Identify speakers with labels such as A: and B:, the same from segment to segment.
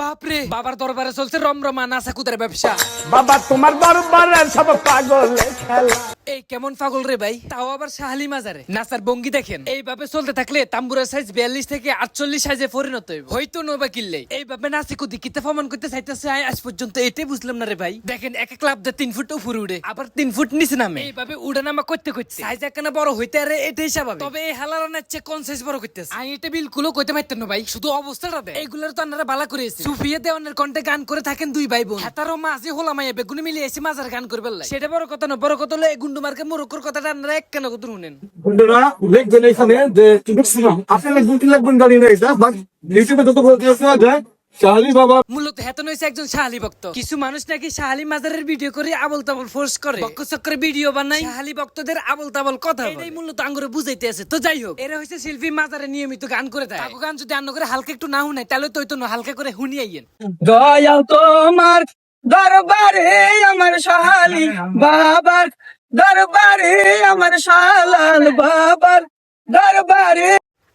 A: বাপরে। বাবার দরবারে চলছে রমরমা নাচা কুদের ব্যবসা।
B: বাবা তোমার দরবারে সব পাগলে খেলা।
A: এই কেমন পাগল রে ভাই? তাও আবার শাহালি মাজারে? নাসার বঙ্গি দেখেন। এইভাবে চলতে থাকলে তাম্বুরের সাইজ বিয়াল্লিশ থেকে আটচল্লিশ সাইজে পরিণত হইব। হয়তো নবা কিনলে। এইভাবে নাসি কুদি কিতে ফমান করতে চাইতেছে আজ পর্যন্ত এটাই বুঝলাম না রে ভাই। দেখেন, এক এক লাভ তিন ফুট উপরে উড়ে, আবার তিন ফুট নিচে নামে। এইভাবে উড়ে নামা করতে। করতে সাইজ একখানা বড় হইতে আরে এটাই স্বাভাবিক। তবে এই হালারানের চেয়ে কোন সাইজ বড় করতেছে? আই এটা বিলকুলও কইতে পারতেন না ভাই। শুধু অবস্থাটা এইগুলোর তো আপনারা বালা করেছে সুফিয়া দেওয়ানের কণ্ঠে গান করে থাকেন দুই ভাই বোন। হেতারও মাঝে হোলা মাইয়া বেগুনি মিলিয়ে এসে মাজার গান করবে সেটা বড় কথা না, বড় কথা হলো এই গুন্ডু মার্কে মোরক্কর কথাটা আপনারা এক কেন কথা শুনেন?
B: বন্ধুরা দেখবেন এখানে যে ম্যাক্সিমাম আপনারা দুটি লাগবেন গাড়ি নেই এটা বাট ইউটিউবে যত বলতে শোনা যায় শাহালি বাবা
A: মূলত হেতন হয়েছে একজন শাহালি ভক্ত। কিছু মানুষ নাকি শাহালি মাজারের ভিডিও করে আবল তাবল ফোর্স করে। বক্ক চক্রে ভিডিও বানাই শাহালি ভক্তদের আবল তাবল কথা এটাই মূলত আঙ্গুরে বুঝাইতে আছে। তো যাই হোক এরা হয়েছে শিল্পী মাজারে নিয়মিত গান করে দেয়। তাকে গান যদি আন্ন করে হালকা একটু না শুনে তাহলে তো না হালকা করে শুনি আইয়েন।
C: দয়াল তোমার দরবারে আমার শাহালি বাবার দরবারে আমার শালাল বাবার দরবারে।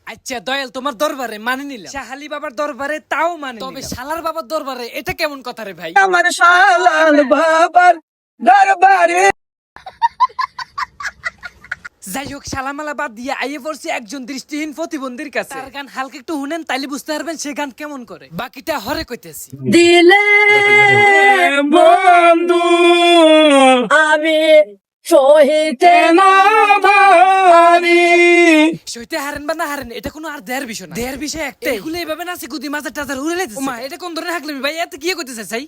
A: আচ্ছা দয়াল তোমার দরবারে মানে নিলাম। শাহালি বাবার দরবারে তাও মানে তবে শালার বাবার দরবারে এটা কেমন কথা রে ভাই?
C: আমার শালাল বাবার দরবারে।
A: যাই হোক সালামালা বাদ দিয়ে আইয়ে পড়ছি একজন দৃষ্টিহীন প্রতিবন্ধীর কাছে। তার গান হালকা একটু শুনেন তাইলে বুঝতে পারবেন সে গান কেমন করে। বাকিটা হরে কইতেছি।
C: দিলে
B: বন্ধু
C: আমি সহিতে না পারি
A: সইতে হারেন বা না হারেন এটা কোনো আর দেয়ার বিষয় না। দেয়ার বিষয় একটা এগুলো এইভাবে নাচে গুদি মাঝে টাজার উড়ে লেতেছে মা এটা কোন ধরনের হাকলামি? ভাই এত কি করতেছে চাই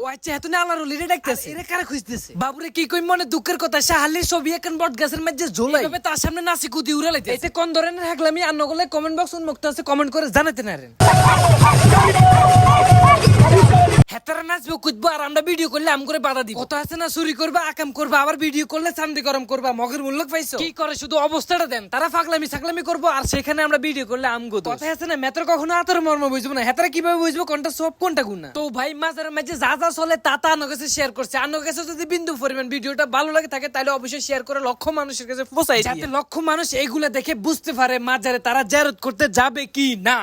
A: ও আচ্ছা এত না আল্লাহর লিরে ডাকতেছে? এরা কারা খুঁজতেছে? বাবুরে কি কই মনে দুঃখের কথা শাহালির ছবি এখন বট গাছের মধ্যে ঝোলাই। এভাবে তার সামনে নাচি কুদি উড়ে লাইতে এতে কোন ধরনের হাকলামি? আর নগলে কমেন্ট বক্স উন্মুক্ত আছে কমেন্ট করে জানাতে না নাচবে কুদবো আর আমরা ভিডিও করলে আম করে বাধা দিব। কথা আছে না চুরি করবা আকাম করবা আবার ভিডিও করলে চান্দি গরম করবা মগের মূল্য পাইছো? কি করে শুধু অবস্থাটা দেন তারা ফাগলামি সাকলামি করব আর সেখানে আমরা ভিডিও করলে আম গো কথা আছে না মেতর কখনো আতর মর্ম বুঝব না হেতারা কীভাবে বুঝব কোনটা সব কোনটা গুনা তো ভাই মাঝের মাঝে যা যা চলে তা তা আনো কাছে শেয়ার করছে। আনো কাছে যদি বিন্দু পরিমাণ ভিডিওটা ভালো লাগে থাকে তাহলে অবশ্যই শেয়ার করে লক্ষ মানুষের কাছে পৌঁছাই যাতে লক্ষ মানুষ এইগুলা দেখে বুঝতে পারে মাজারে তারা জারত করতে যাবে কি না।